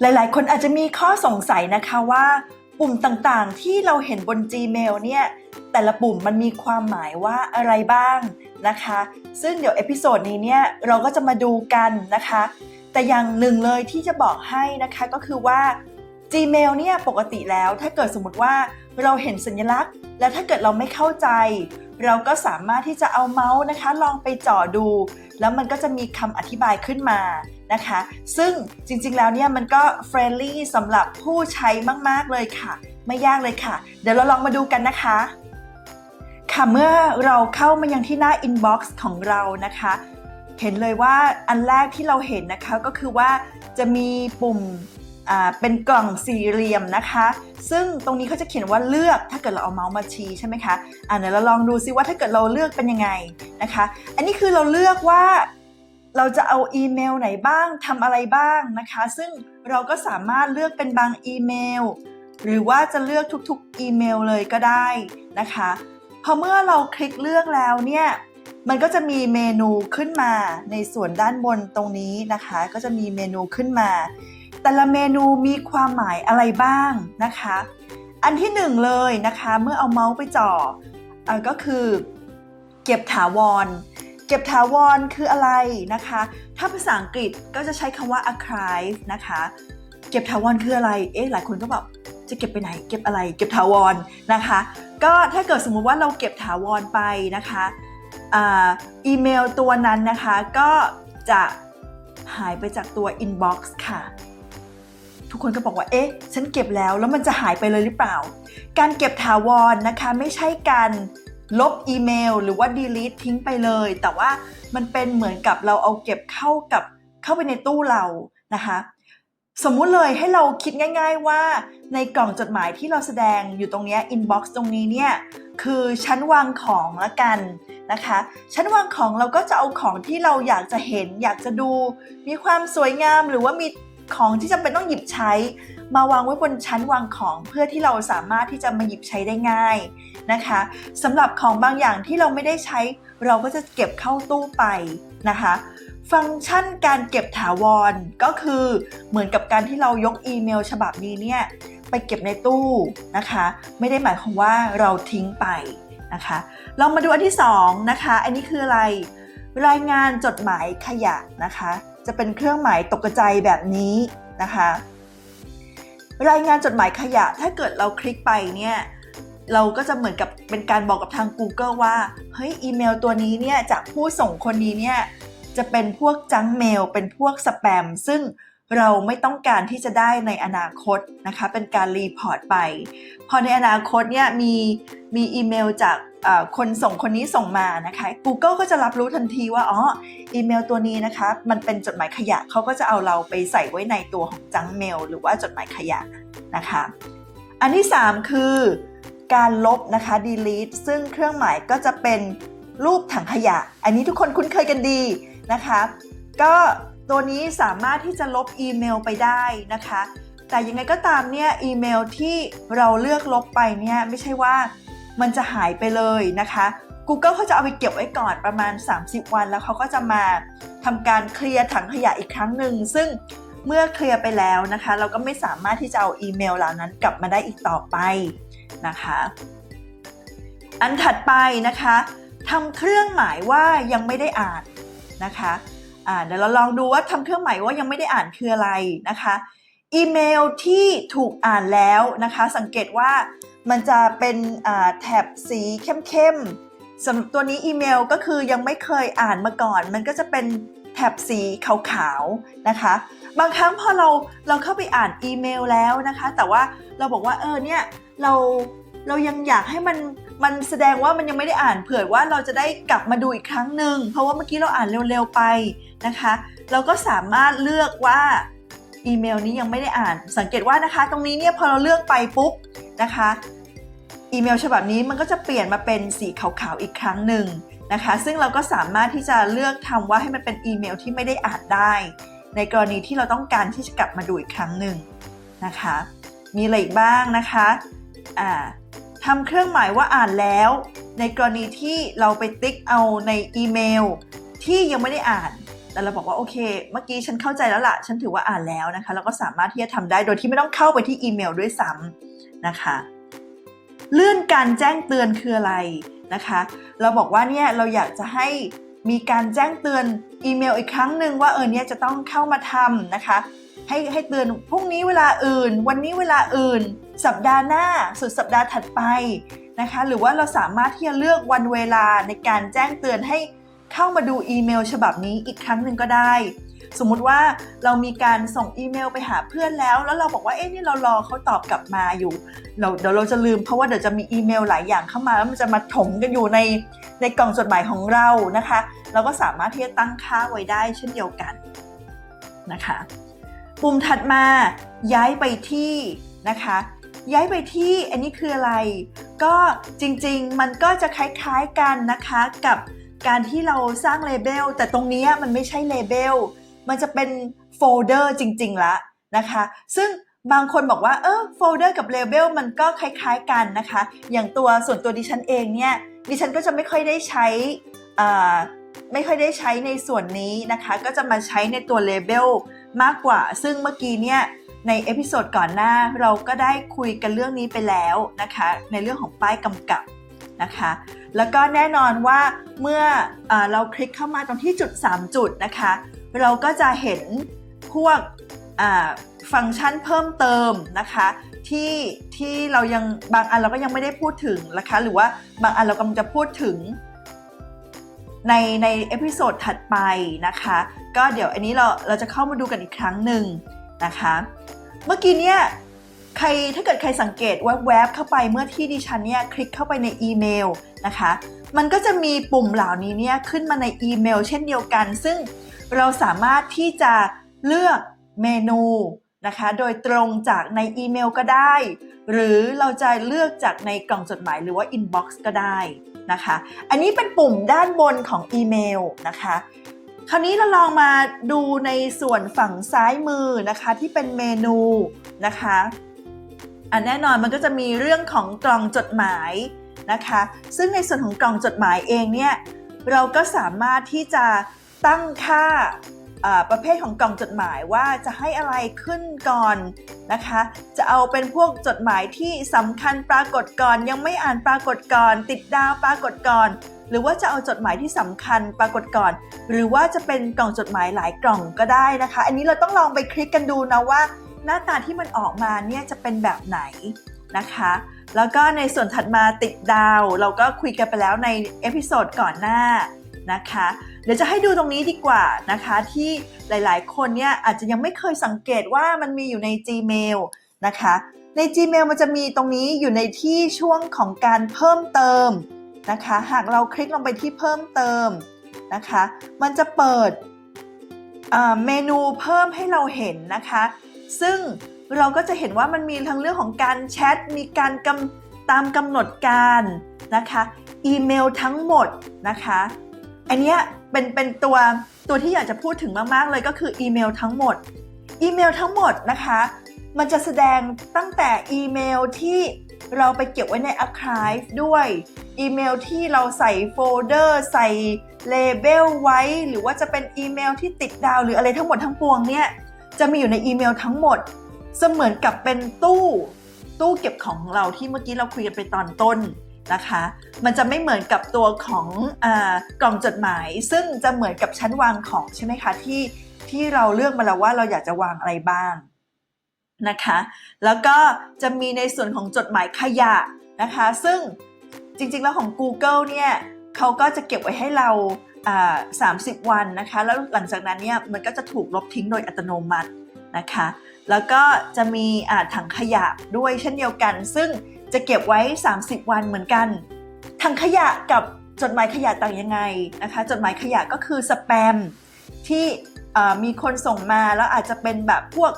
หลายๆ คนอาจจะมีข้อสงสัยนะคะว่าปุ่มต่างๆ ที่เราเห็นบน Gmail เนี่ยแต่ละปุ่มมันมีความหมายว่าอะไรบ้างนะคะ ซึ่งเดี๋ยวเอพิโซดนี้เนี่ยเราก็จะมาดูกันนะคะ แต่อย่างหนึ่งเลยที่จะบอกให้นะคะก็คือว่า Gmail เนี่ยปกติแล้วถ้าเกิดสมมติว่าเราเห็นสัญลักษณ์ และถ้าเกิดเราไม่เข้าใจ เราก็สามารถที่จะเอาเมาส์นะคะ ลองไปจ่อดู แล้วมันก็จะมีคำอธิบายขึ้นมา นะคะ ซึ่งจริงๆแล้วเนี่ยมันก็เฟรนลี่สำหรับผู้ใช้มากๆเลยค่ะ ไม่ยากเลยค่ะ เดี๋ยวเราลองมาดูกันนะคะ ค่ะเมื่อเราเข้ามายังที่หน้า inbox ของเรานะคะ เห็นเลยว่าอันแรกที่เราเห็นนะคะก็คือว่าจะมีปุ่มเป็นกล่องสี่เหลี่ยมนะคะ ซึ่งตรงนี้เขาจะเขียนว่าเลือกถ้าเกิดเราเอาเมาส์มาชี้ใช่ไหมคะอ่าเดี๋ยวเราลองดูซิว่าถ้าเกิดเราเลือกเป็นยังไงนะคะ อันนี้คือเราเลือกว่า เราจะเอาอีเมลไหนบ้างทำอะไรบ้างนะคะ ซึ่งเราก็สามารถเลือกเป็นบางอีเมล หรือว่าจะเลือกทุกๆอีเมลเลยก็ได้นะคะพอเมื่อเราคลิกเลือกแล้วเนี่ยมันก็จะมีเมนูขึ้นมาในส่วนด้านบนตรงนี้นะคะ ก็จะมีเมนูขึ้นมา แต่ละเมนูมีความหมายอะไรบ้างนะคะ อันที่หนึ่งเลยนะคะ เมื่อเอาเมาส์ไปจ่ออก็คือ เก็บถาวร ก็บถาวรคืออะไรนะคะ ถ้าภาษาอังกฤษก็จะใช้คำว่า archive นะคะ เก็บถาวรคืออะไร เอ๊ะ หลายคนก็แบบจะเก็บไปไหน เก็บอะไร เก็บถาวรนะคะ ก็ถ้าเกิดสมมุติว่าเราเก็บถาวรไปนะคะอ่าอีเมลตัวนั้นนะคะ ก็จะหายไปจากตัว inbox ค่ะ ทุกคนก็บอกว่า เอ๊ะ ฉันเก็บแล้ว แล้วมันจะหายไปเลยหรือเปล่า การเก็บถาวรนะคะ ไม่ใช่การ ลบอีเมล หรือว่า delete ทิ้งไปเลย แต่ว่ามันเป็นเหมือนกับเราเอาเก็บเข้ากับเข้าไปในตู้เรานะคะสมมุติเลยให้เราคิดง่าย ๆว่าในกล่องจดหมายที่เราแสดงอยู่ตรงนี้ย inbox ตรงนี้เนี่ยคือชั้นวางของละกันนะคะ ชั้นวางของเราก็จะเอาของที่เราอยากจะเห็น อยากจะดู มีความสวยงามหรือว่ามีของที่จำเป็นต้องหยิบใช้ มาวางไว้บนชั้นวางของเพื่อที่เราสามารถที่จะมาหยิบใช้ได้ง่าย นะคะสำหรับของบางอย่างที่เราไม่ได้ใช้ เราก็จะเก็บเข้าตู้ไปนะคะ ฟังก์ชันการเก็บถาวรก็คือเหมือนกับการที่เรายกอีเมลฉบับนี้เนี่ยไปเก็บในตู้นะคะ ไม่ได้หมายความว่าเราทิ้งไปนะคะลองมาดูอันที่สองนะคะอันนี้คืออะไรรายงานจดหมายขยะนะคะ จะเป็นเครื่องหมายตกกระจแบบนี้นะคะ รายงานจดหมายขยะถ้าเกิดเราคลิกไปเนี่ย เราก็จะเหมือนกับเป็นการบอกกับทาง Google ว่า เฮ้ยอีเมลตัวนี้เนี่ยจากผู้ส่งคนนี้เนี่ยจะเป็นพวกจังเมล เป็นพวกสแปม ซึ่งเราไม่ต้องการที่จะได้ในอนาคตนะคะ เป็นการรีพอร์ตไป พอในอนาคตเนี่ยมีมีอีเมลจากคนส่งคนนี้ส่งมานะคะ Google ก็จะรับรู้ทันทีว่าอ๋ออีเมลตัวนี้นะคะ มันเป็นจดหมายขยะเขาก็จะเอาเราไปใส่ไว้ในตัวของจังเมล หรือว่าจดหมายขยะนะคะ อันที่ 3 คือ การลบนะคะ delete ซึ่งเครื่องหมายก็จะเป็นรูปถังขยะ อันนี้ทุกคนคุ้นเคยกันดีนะคะ ก็ตัวนี้สามารถที่จะลบอีเมลไปได้นะคะ แต่ยังไงก็ตามเนี่ยอีเมลที่เราเลือกลบไปเนี่ยไม่ใช่ว่ามันจะหายไปเลยนะคะ Google เขาจะเอาไปเก็บไว้ก่อนประมาณ 30 วัน แล้วเขาก็จะมาทำการเคลียร์ถังขยะอีกครั้งหนึ่ง ซึ่งเมื่อเคลียร์ไปแล้วนะคะ เราก็ไม่สามารถที่จะเอาอีเมลเหล่านั้นกลับมาได้อีกต่อไป นะคะ อันถัดไปนะคะทำเครื่องหมายว่ายังไม่ได้อ่านนะคะอ่าเดี๋ยวเราลองดูว่าทำเครื่องหมายว่ายังไม่ได้อ่านคืออะไรนะคะอีเมลที่ถูกอ่านแล้วนะคะ สังเกตว่ามันจะเป็นแถบสีเข้มๆสำหรับตัวนี้อีเมลก็คือยังไม่เคยอ่านมาก่อน มันก็จะเป็นแถบสีขาวๆนะคะ บางครั้งพอเราเราเข้าไปอ่านอีเมลแล้วนะคะ แต่ว่าเราบอกว่าเออเนี่ยเราเรายังอยากให้มันมันแสดงว่ามันยังไม่ได้อ่านเผื่อว่าเราจะได้กลับมาดูอีกครั้งหนึ่งเพราะว่าเมื่อกี้เราอ่านเร็วๆไปนะคะ เราก็สามารถเลือกว่าอีเมลนี้ยังไม่ได้อ่าน สังเกตว่านะคะ ตรงนี้เนี่ยพอเราเลือกไปปุ๊บนะคะอีเมลฉบับนี้มันก็จะเปลี่ยนมาเป็นสีขาวๆอีกครั้งหนึ่งนะคะ ซึ่งเราก็สามารถที่จะเลือกทำว่าให้มันเป็นอีเมลที่ไม่ได้อ่านได้ ในกรณีที่เราต้องการที่จะกลับมาดูอีกครั้งหนึ่งนะคะ มีอะไรอีกบ้างนะคะ อ่าทำเครื่องหมายว่าอ่านแล้ว ในกรณีที่เราไปติ๊กเอาในอีเมล ที่ยังไม่ได้อ่าน แต่เราบอกว่าโอเค เมื่อกี้ฉันเข้าใจแล้วล่ะ ฉันถือว่าอ่านแล้วนะคะ แล้วก็สามารถที่จะทำได้โดยที่ไม่ต้องเข้าไปที่อีเมลด้วยซ้ำนะคะ เลื่อนการแจ้งเตือนคืออะไรนะคะ เราบอกว่าเนี่ยเราอยากจะให้มีการแจ้งเตือนอีเมลอีกครั้งหนึ่งว่าเออเนี่ยจะต้องเข้ามาทำนะคะ ให้ให้เตือนพรุ่งนี้เวลาอื่น วันนี้เวลาอื่น สัปดาห์หน้าสุดสัปดาห์ถัดไปนะคะ หรือว่าเราสามารถที่จะเลือกวันเวลาในการแจ้งเตือนให้เข้ามาดูอีเมลฉบับนี้อีกครั้งหนึ่งก็ได้ สมมุติว่าเรามีการส่งอีเมลไปหาเพื่อนแล้ว แล้วเราบอกว่าเอ๊ะนี่เรารอเขาตอบกลับมาอยู่เราเดี๋ยวเราจะลืมเพราะว่าเดี๋ยวจะมีอีเมลหลายอย่างเข้ามาแล้วมันจะมาถมกันอยู่ในในกล่องจดหมายของเรานะคะ เราก็สามารถที่จะตั้งค่าไว้ได้เช่นเดียวกันนะคะ ปุ่มถัดมาย้ายไปที่นะคะ ย้ายไปที่อันนี้คืออะไร ก็จริงๆ มันก็จะคล้ายๆกันนะคะกับการที่เราสร้างเลเบลแต่ตรงนี้มันไม่ใช่เลเบลมันจะเป็นโฟลเดอร์จริงๆละนะคะ ซึ่งบางคนบอกว่าเออโฟลเดอร์กับเลเบลมันก็คล้ายๆกันนะคะ อย่างตัวส่วนตัวดิฉันเองเนี่ยดิฉันก็จะไม่ค่อยได้ใช้ไม่ค่อยได้ใช้ในส่วนนี้นะคะ ก็จะมาใช้ในตัวเลเบลมากกว่า ซึ่งเมื่อกี้เนี่ย ในเอพิโซดก่อนหน้าเราก็ได้คุยกันเรื่องนี้ไปแล้วนะคะ ในเรื่องของป้ายกำกับนะคะ แล้วก็แน่นอนว่าเมื่อเอเราคลิกเข้ามาตรงที่จุด 3 จุดนะคะ เราก็จะเห็นพวกฟังก์ชันเพิ่มเติมนะคะที่ที่เรายังบางอันเราก็ยังไม่ได้พูดถึงนะคะหรือว่าบางอันเรากำลังจะพูดถึงในในเอพิโซดถัดไปนะคะ ก็เดี๋ยวอันนี้เราเราจะเข้ามาดูกันอีกครั้งหนึ่งนะคะ เมื่อกี้เนี่ยใครถ้าเกิดใครสังเกตแวบๆเข้าไปเมื่อที่ดิฉันเนี่ยคลิกเข้าไปในอีเมลนะคะ มันก็จะมีปุ่มเหล่านี้เนี่ยขึ้นมาในอีเมล เช่นเดียวกัน ซึ่งเราสามารถที่จะเลือกเมนูนะคะ โดยตรงจากในอีเมลก็ได้ หรือเราจะเลือกจากในกล่องจดหมายหรือว่า inbox ก็ได้นะคะ อันนี้เป็นปุ่มด้านบนของอีเมลนะคะ คราวนี้เราลองมาดูในส่วนฝั่งซ้ายมือนะคะที่เป็นเมนูนะคะอันแน่นอนมันก็จะมีเรื่องของกล่องจดหมายนะคะ ซึ่งในส่วนของกล่องจดหมายเองเนี่ยเราก็สามารถที่จะตั้งค่าประเภทของกล่องจดหมายว่าจะให้อะไรขึ้นก่อนนะคะ จะเอาเป็นพวกจดหมายที่สำคัญปรากฏก่อน ยังไม่อ่านปรากฏก่อน ติดดาวปรากฏก่อน หรือว่าจะเอาจดหมายที่สำคัญปรากฏก่อน หรือว่าจะเป็นกล่องจดหมายหลายกล่องก็ได้นะคะ อันนี้เราต้องลองไปคลิกกันดูนะว่า หน้าตาที่มันออกมาเนี่ยจะเป็นแบบไหนนะคะ แล้วก็ในส่วนถัดมาติดดาว เราก็คุยกันไปแล้วในเอพิโซดก่อนหน้านะคะ เดี๋ยวจะให้ดูตรงนี้ดีกว่านะคะที่หลายๆ คนเนี่ยอาจจะยังไม่เคยสังเกตว่ามันมีอยู่ใน Gmail นะคะใน Gmail มันจะมีตรงนี้อยู่ในที่ช่วงของการเพิ่มเติม นะคะ หากเราคลิกลงไปที่เพิ่มเติมนะคะ มันจะเปิดเมนูเพิ่มให้เราเห็นนะคะ ซึ่งเราก็จะเห็นว่ามันมีทั้งเรื่องของการแชท มีการกำตามกำหนดการนะคะ อีเมลทั้งหมดนะคะ อันนี้เป็นเป็นตัวตัวที่อยากจะพูดถึงมาก ๆ เลยก็คืออีเมลทั้งหมด อีเมลทั้งหมดนะคะ มันจะแสดงตั้งแต่อีเมลที่ เราไปเก็บไว้ใน Archive ด้วย อีเมลที่เราใส่โฟลเดอร์ใส่เลเบลไว้ หรือว่าจะเป็นอีเมลที่ติดดาว หรืออะไรทั้งหมดทั้งปวงเนี่ยจะมีอยู่ในอีเมลทั้งหมด เสมือนกับเป็นตู้ตู้เก็บของของเราที่เมื่อกี้เราคุยกันไปตอนต้นนะคะ มันจะไม่เหมือนกับตัวของอกล่องจดหมาย ซึ่งจะเหมือนกับชั้นวางของใช่ไหมคะที่ที่เราเลือกมาแล้วว่าเราอยากจะวางอะไรบ้าง นะคะ แล้วก็จะมีในส่วนของจดหมายขยะนะคะ ซึ่งจริงๆแล้วของ Google เนี่ยเขาก็จะเก็บไว้ให้เราอ่า30วันนะคะ แล้วหลังจากนั้นเนี่ยมันก็จะถูกลบทิ้งโดยอัตโนมัตินะคะ แล้วก็จะมีถังขยะด้วยเช่นเดียวกัน ซึ่งจะเก็บไว้ 30 วันเหมือนกัน ถังขยะกับจดหมายขยะต่างยังไงนะคะ จดหมายขยะก็คือสแปมที่มีคนส่งมาแล้วอาจจะเป็นแบบพวก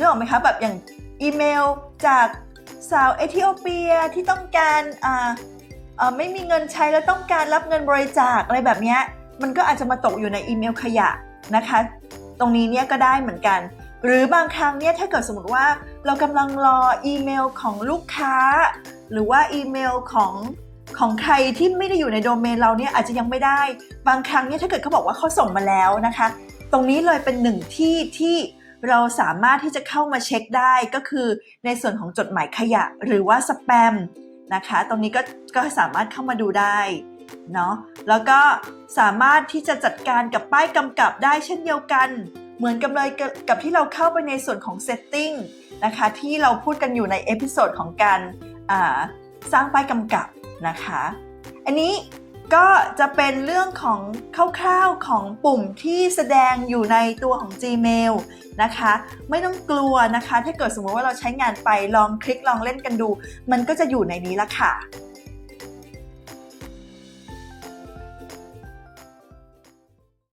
เรื่ออกไหมคะแบบอย่างอีเมลจากสาวเอธิโอเปียที่ต้องการอ่าไม่มีเงินใช้แล้วต้องการรับเงินบริจาคอะไรแบบนี้มันก็อาจจะมาตกอยู่ในอีเมลขยะนะคะ ตรงนี้เนี่ยก็ได้เหมือนกัน หรือบางครั้งเนี่ยถ้าเกิดสมมติว่าเรากำลังรออีเมลของลูกค้า หรือว่าอีเมลของของใครที่ไม่ได้อยู่ในโดเมนเราเนี่ยอาจจะยังไม่ได้ บางครั้งเนี่ยถ้าเกิดเขาบอกว่าเขาส่งมาแล้วนะคะ ตรงนี้เลยเป็นหนึ่งที่ที่ เราสามารถที่จะเข้ามาเช็คได้ก็คือในส่วนของจดหมายขยะหรือว่าสแปมนะคะ ตรงนี้ก็ก็สามารถเข้ามาดูได้เนาะแล้วก็สามารถที่จะจัดการกับป้ายกำกับได้เช่นเดียวกัน เหมือนกับเลยกับที่เราเข้าไปในส่วนของ setting นะคะที่เราพูดกันอยู่ในเอพิโซดของการสร้างป้ายกำกับนะคะ อันนี้ ก็จะเป็นเรื่องของคร่าวๆของปุ่มที่แสดงอยู่ในตัวของ Gmail นะคะ ไม่ต้องกลัวนะคะ ถ้าเกิดสมมติว่าเราใช้งานไปลองคลิกลองเล่นกันดู มันก็จะอยู่ในนี้ละค่ะ